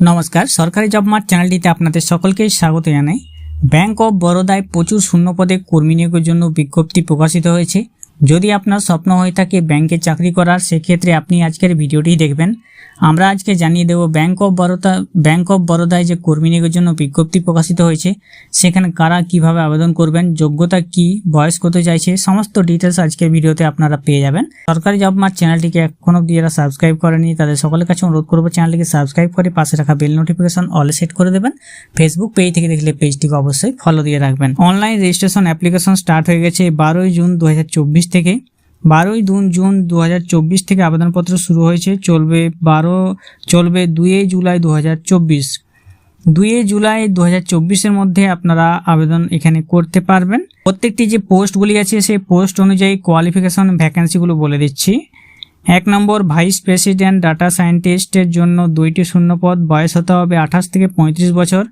নমস্কার, সরকারি job mart চ্যানেলটিতে আপনাদের সকলকে স্বাগত জানাই। ব্যাংক অফ বরোদায় প্রচুর শূন্যপদে কর্মী নিয়োগের জন্য বিজ্ঞপ্তি প্রকাশিত হয়েছে। যদি আপনার স্বপ্ন হয়ে থাকে ব্যাংকে চাকরি করার, সেক্ষেত্রে আপনি আজকের ভিডিওটি দেখবেন। আমরা আজকে জানিয়ে দেব bank of Baroda bank of বরোদায় যে কর্মী নিয়োগের জন্য বিজ্ঞপ্তি প্রকাশিত হয়েছে, সেখানে কারা কীভাবে আবেদন করবেন, যোগ্যতা কি, বয়স কত চাইছে, সমস্ত ডিটেলস আজকের ভিডিওতে আপনারা পেয়ে যাবেন। সরকারি জব মার্ট চ্যানেলটিকে এখন অব্দি যারা সাবস্ক্রাইব করেনি, তাদের সকলের কাছে অনুরোধ করব চ্যানেলটিকে সাবস্ক্রাইব করে পাশে রাখা বেল নোটিফিকেশন অল সেট করে দেবেন। ফেসবুক পেজ থেকে দেখলে পেজটিকে অবশ্যই ফলো দিয়ে রাখবেন। অনলাইন রেজিস্ট্রেশন অ্যাপ্লিকেশন স্টার্ট হয়ে গেছে বারোই জুন দু হাজার চব্বিশ থেকে। বারোই দুন জুন দু হাজার চব্বিশ থেকে আবেদনপত্র শুরু হয়েছে। চলবে বারো, চলবে দুয়ে জুলাই দু দুই জুলাই দু হাজার মধ্যে আপনারা আবেদন এখানে করতে পারবেন। প্রত্যেকটি যে পোস্টগুলি আছে, সেই পোস্ট অনুযায়ী কোয়ালিফিকেশন ভ্যাকেন্সিগুলো বলে দিচ্ছি। এক নম্বর, ভাইস প্রেসিডেন্ট, ডাটা সায়েন্টিস্টের জন্য দুইটি শূন্যপদ, বয়স হতে হবে আঠাশ থেকে পঁয়ত্রিশ বছর।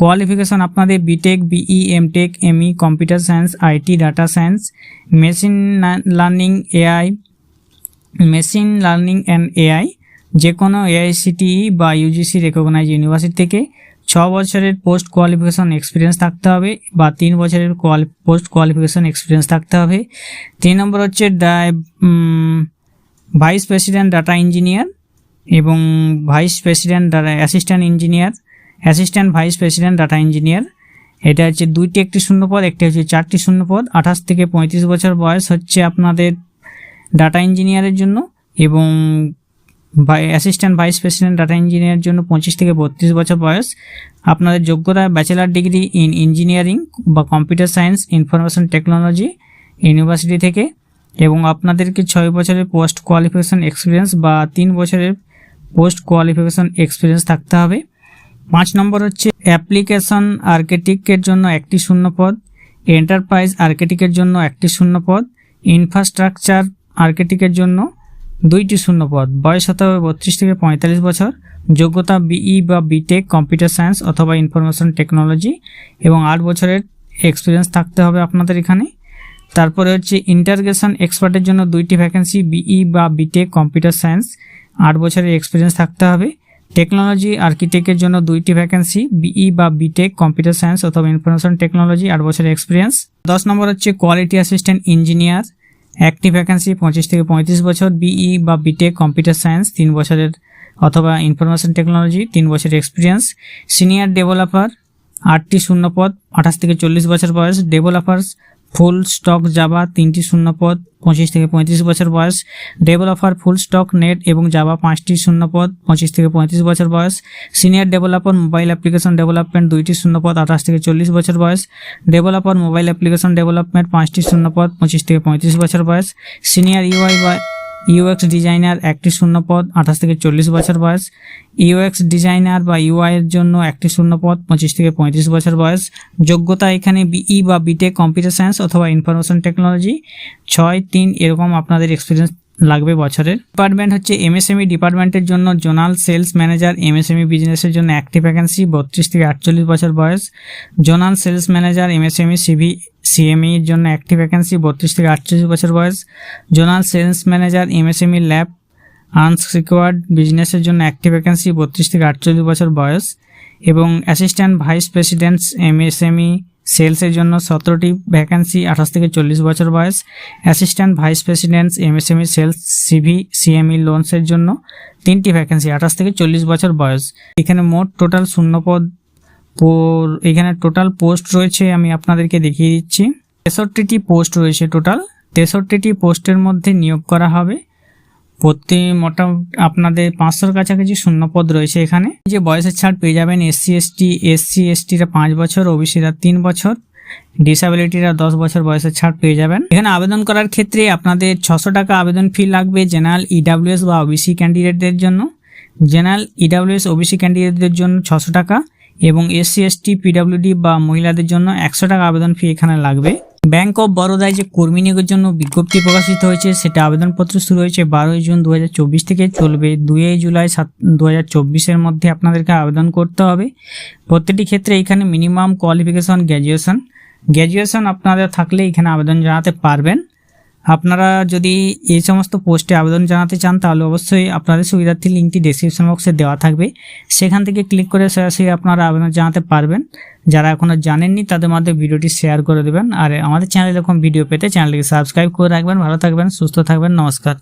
কোয়ালিফিকেশন আপনাদের BTech BE MTech ME computer science IT data science machine learning AI machine learning and AI যে কোনো এআইসিটিই বা ইউজিসি রেকগনাইজ ইউনিভার্সিটি থেকে। ছ বছরের পোস্ট কোয়ালিফিকেশন এক্সপিরিয়েন্স থাকতে হবে বা তিন বছরের কোয়ালি পোস্ট কোয়ালিফিকেশন এক্সপিরিয়েন্স থাকতে হবে। তিন নম্বর হচ্ছে ভাইস প্রেসিডেন্ট ডাটা ইঞ্জিনিয়ার এবং vice president assistant engineer, assistant vice president data engineer. এটা হচ্ছে দুইটি একটি শূন্যপদ, একটি হচ্ছে চারটি শূন্যপদ। আঠাশ থেকে পঁয়ত্রিশ বছর বয়স হচ্ছে আপনাদের ডাটা ইঞ্জিনিয়ারের জন্য এবং অ্যাসিস্ট্যান্ট ভাইস প্রেসিডেন্ট ডাটা ইঞ্জিনিয়ারের জন্য পঁচিশ থেকে বত্রিশ বছর বয়স। আপনাদের যোগ্যতা, ব্যাচেলার ডিগ্রি ইন ইঞ্জিনিয়ারিং বা computer science, information technology university থেকে। এবং আপনাদেরকে ছয় বছরের পোস্ট কোয়ালিফিকেশন এক্সপিরিয়েন্স বা তিন বছরের পোস্ট কোয়ালিফিকেশান এক্সপিরিয়েন্স থাকতে হবে। পাঁচ নম্বর হচ্ছে অ্যাপ্লিকেশন আর্কেটিকের জন্য একটি শূন্য পদ এন্টারপ্রাইজ আর্কেটিকের জন্য একটি শূন্য পদ ইনফ্রাস্ট্রাকচার আর্কেটিকের জন্য দুইটি শূন্য পদ। বয়স হতে হবে বত্রিশ থেকে পঁয়তাল্লিশ বছর। যোগ্যতা বিই বা বিটেক কম্পিউটার সায়েন্স অথবা ইনফরমেশন টেকনোলজি এবং আট বছরের এক্সপিরিয়েন্স থাকতে হবে আপনাদের এখানে। তারপরে হচ্ছে ইন্টারগ্রেশন এক্সপার্টের জন্য দুইটি ভ্যাকেন্সি বিই বা বিটেক কম্পিউটার সায়েন্স আট বছরের এক্সপিরিয়েন্স থাকতে হবে। টেকনোলজি আর্কিটেক্টের জন্য দুইটি ভ্যাকেন্সি বিই বা বিটেক কম্পিউটার সায়েন্স অথবা ইনফরমেশন টেকনোলজি আট বছরের এক্সপিরিয়েন্স দশ নম্বর হচ্ছে কোয়ালিটি অ্যাসিস্ট্যান্ট ইঞ্জিনিয়ার একটি ভ্যাকেন্সি পঁচিশ থেকে পঁয়ত্রিশ বছর বিই বা বিটেক কম্পিউটার সায়েন্স তিন বছরের অথবা ইনফরমেশন টেকনোলজি তিন বছরের এক্সপিরিয়েন্স সিনিয়র ডেভেলপার আটটি শূন্যপদ আঠাশ থেকে চল্লিশ বছর বয়স। ডেভেলপার্স ফুল স্টক জাভা তিনটি শূন্যপদ, পঁচিশ থেকে পঁয়ত্রিশ বছর বয়স। ডেভেলপার ফুল স্টক নেট এবং জাভা পাঁচটি শূন্যপদ, পঁচিশ থেকে পঁয়ত্রিশ বছর বয়স। Senior developer mobile application development দুইটি শূন্যপদ, আঠাশ থেকে চল্লিশ বছর বয়স। ডেভেলপার মোবাইল অ্যাপ্লিকেশন ডেভেলপমেন্ট পাঁচটি শূন্যপদ, পঁচিশ থেকে পঁয়ত্রিশ বছর বয়স। সিনিয়র ইউআই বা ইউএক্স ডিজাইনার একটি শূন্য পদ আঠাশ থেকে চল্লিশ বছর বয়স। ইউএক্স ডিজাইনার বা ইউআই এর জন্য একটি শূন্য পদ পঁচিশ থেকে পঁয়ত্রিশ বছর বয়স। যোগ্যতা এখানে বিই বা বিটেক কম্পিউটার সায়েন্স অথবা ইনফরমেশন টেকনোলজি। ছয়, তিন, এরকম আপনাদের এক্সপিরিয়েন্স লাগবে বছরের। ডিপার্টমেন্ট হচ্ছে এমএসএমই ডিপার্টমেন্টের জন্য জোনাল সেলস ম্যানেজার এমএসএমই বিজনেসের জন্য একটি ভ্যাকেন্সি বত্রিশ থেকে আটচল্লিশ বছর বয়স। Zonal sales manager MSME CV CME এর জন্য একটি ভ্যাকেন্সি বত্রিশ থেকে আটচল্লিশ বছর বয়স। Zonal sales manager MSME LAP unsecured বিজনেসের জন্য একটি ভ্যাকেন্সি বত্রিশ থেকে আটচল্লিশ বছর বয়স। এবং অ্যাসিস্ট্যান্ট ভাইস প্রেসিডেন্টস এমএসএমই সেলসের জন্য সতেরোটি ভ্যাকেন্সি আঠাশ থেকে চল্লিশ বছর বয়স। Assistant vice presidents MSME sales CV CME লোনসের জন্য তিনটি ভ্যাকেন্সি আঠাশ থেকে চল্লিশ বছর বয়স। এখানে মোট টোটাল শূন্যপদ এখানে টোটাল পোস্ট রয়েছে, আমি আপনাদেরকে দেখিয়ে দিচ্ছি। তেষট্টিটি পোস্ট রয়েছে টোটাল তেষট্টিটি পোস্টের মধ্যে নিয়োগ করা হবে। প্রতি মোটামুটি আপনাদের পাঁচশোর কাছাকাছি শূন্যপদ রয়েছে এখানে। যে বয়সের ছাড় পেয়ে যাবেন এসসি, এসটি, এসসি, এসটিরা পাঁচ বছর, ওবিসিরা তিন বছর, ডিসাবিলিটিরা দশ বছর বয়সের ছাড় পেয়ে যাবেন। এখানে আবেদন করার ক্ষেত্রে আপনাদের ছশো টাকা আবেদন ফি লাগবে জেনারেল ইডাব্লিউএস বা ওবিসি ক্যান্ডিডেটদের জন্য। জেনারেল ইডাব্লিউএস, ওবিসি ক্যান্ডিডেটদের জন্য ছশো টাকা এবং এসসি, এসটি, পিডাব্লিউডি বা মহিলাদের জন্য একশো টাকা আবেদন ফি এখানে লাগবে। ব্যাংক অফ বরোদায় যে কর্মী নিয়োগের জন্য বিজ্ঞপ্তি প্রকাশিত হয়েছে, সেটা আবেদনপত্র শুরু হয়েছে বারোই জুন দু হাজার চব্বিশ থেকে, চলবে দুই জুলাই সাত দু হাজার মধ্যে আপনাদেরকে আবেদন করতে হবে। প্রত্যেকটি ক্ষেত্রে এখানে মিনিমাম কোয়ালিফিকেশন গ্র্যাজুয়েশন গ্র্যাজুয়েশন আপনাদের থাকলে এখানে আবেদন জানাতে পারবেন। আপনারা যদি এই সমস্ত পোস্টে আবেদন জানাতে চান, তাহলে অবশ্যই আপনাদের সুবিধার্থী লিঙ্কটি ডিসক্রিপশন বক্সে দেওয়া থাকবে। সেখান থেকে ক্লিক করে সরাসরি আপনারা আবেদন জানাতে পারবেন। যারা এখনও জানেননি, তাদের মধ্যে ভিডিওটি শেয়ার করে দেবেন। আর আমাদের চ্যানেলে এরকম ভিডিও পেতে চ্যানেলটিকে সাবস্ক্রাইব করে রাখবেন। ভালো থাকবেন, সুস্থ থাকবেন, নমস্কার।